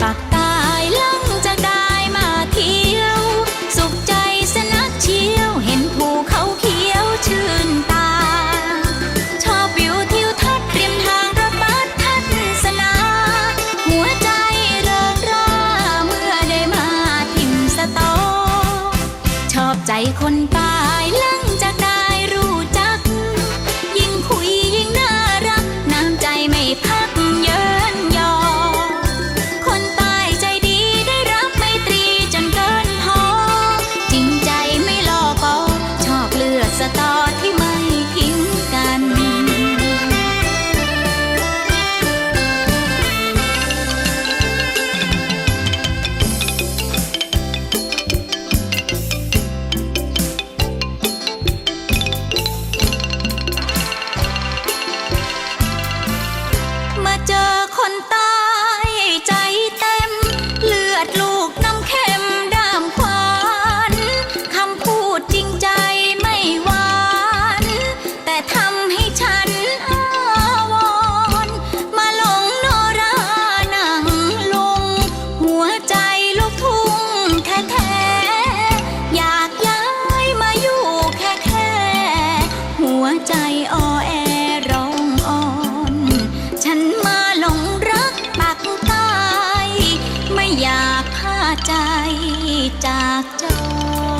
ปักตายหลังจากได้มาเที่ยว สุขใจสนักเชียว เห็นภูเขาเขียวชื่นตา ชอบวิวทิวทัศน์ริมทางรถบัสทัศนา หัวใจเริงร่าเมื่อได้มาทิมสตอ ชอบใจคนตายหลัง คนตายใจ อยากพาใจจากจอ